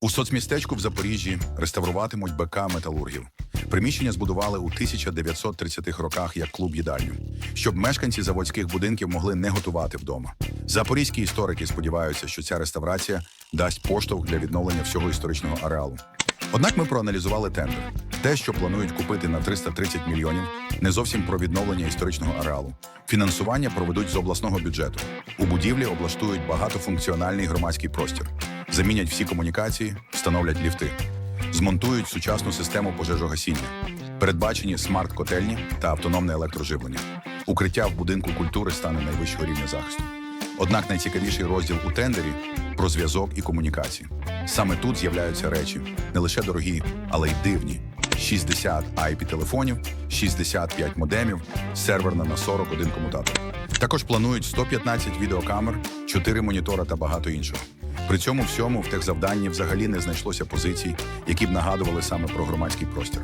У соцмістечку в Запоріжжі реставруватимуть БК металургів. Приміщення збудували у 1930-х роках як клуб їдальню, щоб мешканці заводських будинків могли не готувати вдома. Запорізькі історики сподіваються, що ця реставрація дасть поштовх для відновлення всього історичного ареалу. Однак ми проаналізували тендер. Те, що планують купити на 330 мільйонів, не зовсім про відновлення історичного ареалу. Фінансування проведуть з обласного бюджету. У будівлі облаштують багатофункціональний громадський простір, замінять всі комунікації, встановлять ліфти, змонтують сучасну систему пожежогасіння, передбачені смарт-котельні та автономне електроживлення. Укриття в будинку культури стане найвищого рівня захисту. Однак найцікавіший розділ у тендері про зв'язок і комунікації. Саме тут з'являються речі не лише дорогі, але й дивні: 60 IP-телефонів, 65 модемів, серверна на 41 комутатор. Також планують 115 відеокамер, 4 монітора та багато іншого. При цьому всьому в техзавданні взагалі не знайшлося позицій, які б нагадували саме про громадський простір.